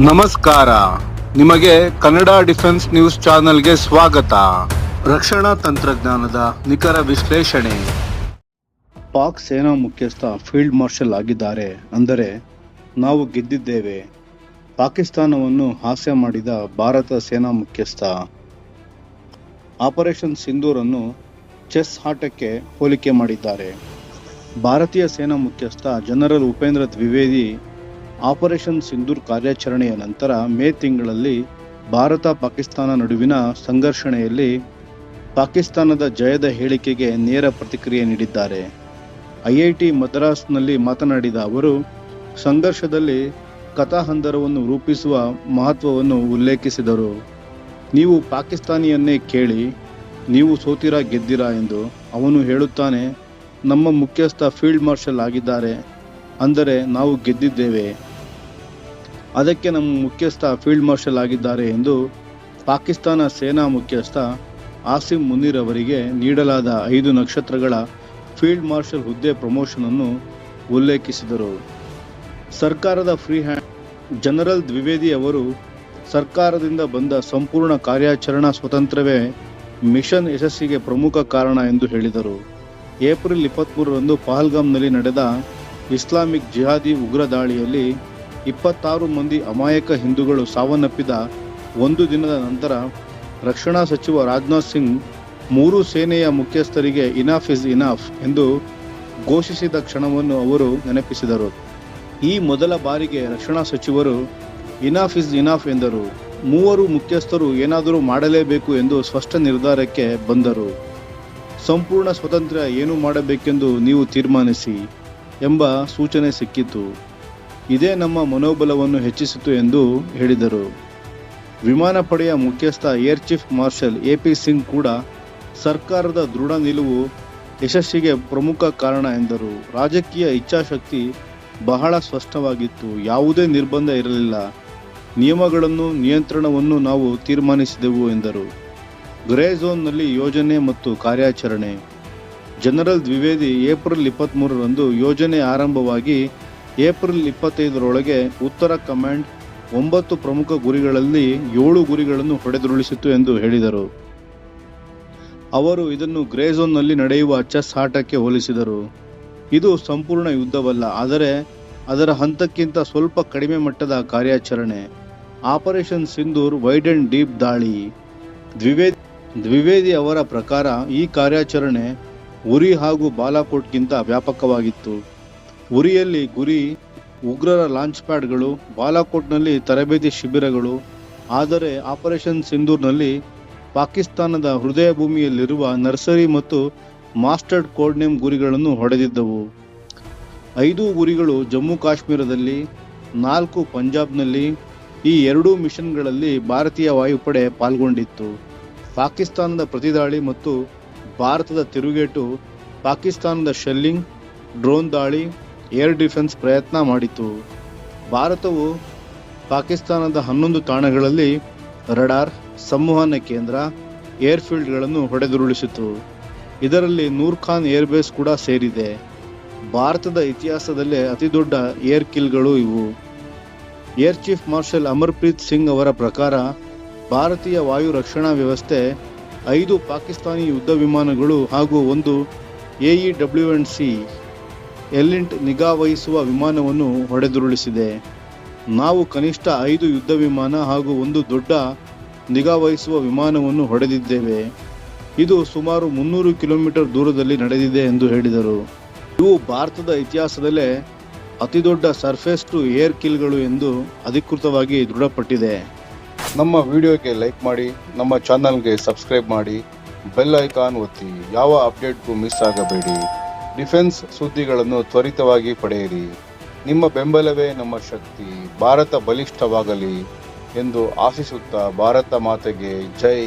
ನಮಸ್ಕಾರ. ನಿಮಗೆ Kannada defence news ಚಾನೆಲ್ಗೆ ಸ್ವಾಗತ. ರಕ್ಷಣಾ ತಂತ್ರಜ್ಞಾನದ ನಿಖರ ವಿಶ್ಲೇಷಣೆ. ಪಾಕ್ ಸೇನಾ ಮುಖ್ಯಸ್ಥ ಫೀಲ್ಡ್ ಮಾರ್ಷಲ್ ಆಗಿದ್ದಾರೆ. ಅಂದರೆ, ನಾವು ಗೆದ್ದಿದ್ದೇವೆ. ಪಾಕಿಸ್ತಾನವನ್ನು ಹಾಸ್ಯ ಮಾಡಿದ ಭಾರತ ಸೇನಾ ಮುಖ್ಯಸ್ಥ. ಆಪರೇಷನ್ ಸಿಂಧೂರನ್ನು ಚೆಸ್ ಆಟಕ್ಕೆ ಹೋಲಿಕೆ ಮಾಡಿದ್ದಾರೆ. ಭಾರತೀಯ ಸೇನಾ ಮುಖ್ಯಸ್ಥ ಜನರಲ್ ಉಪೇಂದ್ರ ದ್ವಿವೇದಿ ಆಪರೇಷನ್ ಸಿಂಧೂರ್ ಕಾರ್ಯಾಚರಣೆಯ ನಂತರ ಮೇ ತಿಂಗಳಲ್ಲಿ ಭಾರತ ಪಾಕಿಸ್ತಾನ ನಡುವಿನ ಸಂಘರ್ಷಣೆಯಲ್ಲಿ ಪಾಕಿಸ್ತಾನದ ಜಯದ ಹೇಳಿಕೆಗೆ ನೇರ ಪ್ರತಿಕ್ರಿಯೆ ನೀಡಿದ್ದಾರೆ. ಐಐಟಿ ಮದ್ರಾಸ್ನಲ್ಲಿ ಮಾತನಾಡಿದ ಅವರು, ಸಂಘರ್ಷದಲ್ಲಿ ಕಥಾಹಂದರವನ್ನು ರೂಪಿಸುವ ಮಹತ್ವವನ್ನು ಉಲ್ಲೇಖಿಸಿದರು. ನೀವು ಪಾಕಿಸ್ತಾನಿಯನ್ನೇ ಕೇಳಿ, ನೀವು ಸೋತಿರಾ ಗೆದ್ದಿರಾ ಎಂದು ಅವನು ಹೇಳುತ್ತಾನೆ, ನಮ್ಮ ಮುಖ್ಯಸ್ಥ ಫೀಲ್ಡ್ ಮಾರ್ಷಲ್ ಆಗಿದ್ದಾರೆ, ಅಂದರೆ ನಾವು ಗೆದ್ದಿದ್ದೇವೆ. ಅದಕ್ಕೆ ನಮ್ಮ ಮುಖ್ಯಸ್ಥ ಫೀಲ್ಡ್ ಮಾರ್ಷಲ್ ಆಗಿದ್ದಾರೆ ಎಂದು ಪಾಕಿಸ್ತಾನ ಸೇನಾ ಮುಖ್ಯಸ್ಥ ಆಸಿಮ್ ಮುನೀರ್ ಅವರಿಗೆ ನೀಡಲಾದ ಐದು ನಕ್ಷತ್ರಗಳ ಫೀಲ್ಡ್ ಮಾರ್ಷಲ್ ಹುದ್ದೆ ಪ್ರಮೋಷನ್ ಅನ್ನು ಉಲ್ಲೇಖಿಸಿದರು. ಸರ್ಕಾರದ ಫ್ರೀ ಹ್ಯಾಂಡ್ ಜನರಲ್ ದ್ವಿವೇದಿ ಅವರು ಸರ್ಕಾರದಿಂದ ಬಂದ ಸಂಪೂರ್ಣ ಕಾರ್ಯಾಚರಣಾ ಸ್ವತಂತ್ರವೇ ಮಿಷನ್ ಯಶಸ್ಸಿಗೆ ಪ್ರಮುಖ ಕಾರಣ ಎಂದು ಹೇಳಿದರು. ಏಪ್ರಿಲ್ ಇಪ್ಪತ್ತ್ಮೂರರಂದು ಪಹಲ್ಗಾಮ್ನಲ್ಲಿ ನಡೆದ ಇಸ್ಲಾಮಿಕ್ ಜಿಹಾದಿ ಉಗ್ರ ದಾಳಿಯಲ್ಲಿ ಇಪ್ಪತ್ತಾರು ಮಂದಿ ಅಮಾಯಕ ಹಿಂದೂಗಳು ಸಾವನ್ನಪ್ಪಿದ ಒಂದು ದಿನದ ನಂತರ ರಕ್ಷಣಾ ಸಚಿವ ರಾಜನಾಥ್ ಸಿಂಗ್ ಮೂರು ಸೇನೆಯ ಮುಖ್ಯಸ್ಥರಿಗೆ ಇನಾಫ್ ಇಸ್ ಇನಾಫ್ ಎಂದು ಘೋಷಿಸಿದ ಕ್ಷಣವನ್ನು ಅವರು ನೆನಪಿಸಿದರು. ಈ ಮೊದಲ ಬಾರಿಗೆ ರಕ್ಷಣಾ ಸಚಿವರು ಇನಾಫ್ ಇಸ್ ಇನಾಫ್ ಎಂದರು. ಮೂವರು ಮುಖ್ಯಸ್ಥರು ಏನಾದರೂ ಮಾಡಲೇಬೇಕು ಎಂದು ಸ್ಪಷ್ಟ ನಿರ್ಧಾರಕ್ಕೆ ಬಂದರು. ಸಂಪೂರ್ಣ ಸ್ವಾತಂತ್ರ್ಯ ಏನು ಮಾಡಬೇಕೆಂದು ನೀವು ತೀರ್ಮಾನಿಸಿ ಎಂಬ ಸೂಚನೆ ಸಿಕ್ಕಿತು. ಇದೇ ನಮ್ಮ ಮನೋಬಲವನ್ನು ಹೆಚ್ಚಿಸಿತು ಎಂದು ಹೇಳಿದರು. ವಿಮಾನ ಪಡೆಯ ಮುಖ್ಯಸ್ಥ air chief marshal A P Singh ಕೂಡ ಸರ್ಕಾರದ ದೃಢ ನಿಲುವು ಯಶಸ್ಸಿಗೆ ಪ್ರಮುಖ ಕಾರಣ ಎಂದರು. ರಾಜಕೀಯ ಇಚ್ಛಾಶಕ್ತಿ ಬಹಳ ಸ್ಪಷ್ಟವಾಗಿತ್ತು. ಯಾವುದೇ ನಿರ್ಬಂಧ ಇರಲಿಲ್ಲ. ನಿಯಮಗಳನ್ನು, ನಿಯಂತ್ರಣವನ್ನು ನಾವು ತೀರ್ಮಾನಿಸಿದೆವು ಎಂದರು. ಗ್ರೇ ಝೋನ್ನಲ್ಲಿ ಯೋಜನೆ ಮತ್ತು ಕಾರ್ಯಾಚರಣೆ. ಜನರಲ್ ದ್ವಿವೇದಿ ಏಪ್ರಿಲ್ ಇಪ್ಪತ್ತ್ಮೂರರಂದು ಯೋಜನೆ ಆರಂಭವಾಗಿ ಏಪ್ರಿಲ್ ಇಪ್ಪತ್ತೈದರೊಳಗೆ ಉತ್ತರ ಕಮಾಂಡ್ ಒಂಬತ್ತು ಪ್ರಮುಖ ಗುರಿಗಳಲ್ಲಿ ಏಳು ಗುರಿಗಳನ್ನು ಹೊಡೆದುರುಳಿಸಿತು ಎಂದು ಹೇಳಿದರು. ಅವರು ಇದನ್ನು ಗ್ರೇಝೋನ್ನಲ್ಲಿ ನಡೆಯುವ ಚೆಸ್ ಆಟಕ್ಕೆ ಹೋಲಿಸಿದರು. ಇದು ಸಂಪೂರ್ಣ ಯುದ್ಧವಲ್ಲ, ಆದರೆ ಅದರ ಹಂತಕ್ಕಿಂತ ಸ್ವಲ್ಪ ಕಡಿಮೆ ಮಟ್ಟದ ಕಾರ್ಯಾಚರಣೆ. Operation Sindoor wide and deep ದಾಳಿ. ದ್ವಿವೇದಿ ದ್ವಿವೇದಿ ಅವರ ಪ್ರಕಾರ ಈ ಕಾರ್ಯಾಚರಣೆ ಉರಿ ಹಾಗೂ ಬಾಲಾಕೋಟ್ಗಿಂತ ವ್ಯಾಪಕವಾಗಿತ್ತು. ಉರಿಯಲ್ಲಿ ಗುರಿ ಉಗ್ರರ ಲಾಂಚ್ ಪ್ಯಾಡ್ಗಳು ಬಾಲಾಕೋಟ್ನಲ್ಲಿ ತರಬೇತಿ ಶಿಬಿರಗಳು, ಆದರೆ ಆಪರೇಷನ್ ಸಿಂಧೂರ್ನಲ್ಲಿ ಪಾಕಿಸ್ತಾನದ ಹೃದಯ ಭೂಮಿಯಲ್ಲಿರುವ ನರ್ಸರಿ ಮತ್ತು ಮಾಸ್ಟರ್ಡ್ ಕೋಡ್ನೇಮ್ ಗುರಿಗಳನ್ನು ಹೊಡೆದಿದ್ದವು. ಐದು ಗುರಿಗಳು ಜಮ್ಮು ಕಾಶ್ಮೀರದಲ್ಲಿ, ನಾಲ್ಕು ಪಂಜಾಬ್ನಲ್ಲಿ, ಈ ಎರಡೂ ಮಿಷನ್ಗಳಲ್ಲಿ ಭಾರತೀಯ ವಾಯುಪಡೆ ಪಾಲ್ಗೊಂಡಿತ್ತು. ಪಾಕಿಸ್ತಾನದ ಪ್ರತಿದಾಳಿ ಮತ್ತು ಭಾರತದ ತಿರುಗೇಟು, ಪಾಕಿಸ್ತಾನದ ಶೆಲ್ಲಿಂಗ್ ಡ್ರೋನ್ ದಾಳಿ ಏರ್ ಡಿಫೆನ್ಸ್ ಪ್ರಯತ್ನ ಮಾಡಿತು. ಭಾರತವು ಪಾಕಿಸ್ತಾನದ ಹನ್ನೊಂದು ತಾಣಗಳಲ್ಲಿ ರಡಾರ್, ಸಂವಹನ ಕೇಂದ್ರ, ಏರ್ಫೀಲ್ಡ್ಗಳನ್ನು ಹೊಡೆದುರುಳಿಸಿತು. ಇದರಲ್ಲಿ ನೂರ್ ಖಾನ್ ಏರ್ಬೇಸ್ ಕೂಡ ಸೇರಿದೆ. ಭಾರತದ ಇತಿಹಾಸದಲ್ಲೇ ಅತಿದೊಡ್ಡ ಏರ್ ಕಿಲ್ಗಳು ಇವು. Air chief marshal Amarpreet Singh ಅವರ ಪ್ರಕಾರ, ಭಾರತೀಯ ವಾಯು ರಕ್ಷಣಾ ವ್ಯವಸ್ಥೆ, ಐದು ಪಾಕಿಸ್ತಾನಿ ಯುದ್ಧ ವಿಮಾನಗಳು ಹಾಗೂ ಒಂದು A E W and C elint ನಿಗಾ ವಹಿಸುವ ವಿಮಾನವನ್ನು ಹೊಡೆದುರುಳಿಸಿದೆ. ನಾವು ಕನಿಷ್ಠ ಐದು ಯುದ್ಧ ವಿಮಾನ ಹಾಗೂ ಒಂದು ದೊಡ್ಡ ನಿಗಾ ವಹಿಸುವ ವಿಮಾನವನ್ನು ಹೊಡೆದಿದ್ದೇವೆ. ಇದು ಸುಮಾರು ಮುನ್ನೂರು ಕಿಲೋಮೀಟರ್ ದೂರದಲ್ಲಿ ನಡೆದಿದೆ ಎಂದು ಹೇಳಿದರು. ಇವು ಭಾರತದ ಇತಿಹಾಸದಲ್ಲೇ ಅತಿದೊಡ್ಡ ಸರ್ಫೇಸ್ ಟು ಏರ್ ಕಿಲ್ಗಳು ಎಂದು ಅಧಿಕೃತವಾಗಿ ದೃಢಪಟ್ಟಿದೆ. ನಮ್ಮ ವಿಡಿಯೋಗೆ ಲೈಕ್ ಮಾಡಿ, ನಮ್ಮ ಚಾನಲ್ಗೆ ಸಬ್ಸ್ಕ್ರೈಬ್ ಮಾಡಿ, ಬೆಲ್ ಐಕಾನ್ ಒತ್ತಿ, ಯಾವ ಅಪ್ಡೇಟ್ಗೂ ಮಿಸ್ ಆಗಬೇಡಿ. ಡಿಫೆನ್ಸ್ ಸುದ್ದಿಗಳನ್ನು ತ್ವರಿತವಾಗಿ ಪಡೆಯಿರಿ. ನಿಮ್ಮ ಬೆಂಬಲವೇ ನಮ್ಮ ಶಕ್ತಿ. ಭಾರತ ಬಲಿಷ್ಠವಾಗಲಿ ಎಂದು ಆಶಿಸುತ್ತಾ ಭಾರತ ಮಾತೆಗೆ ಜೈ.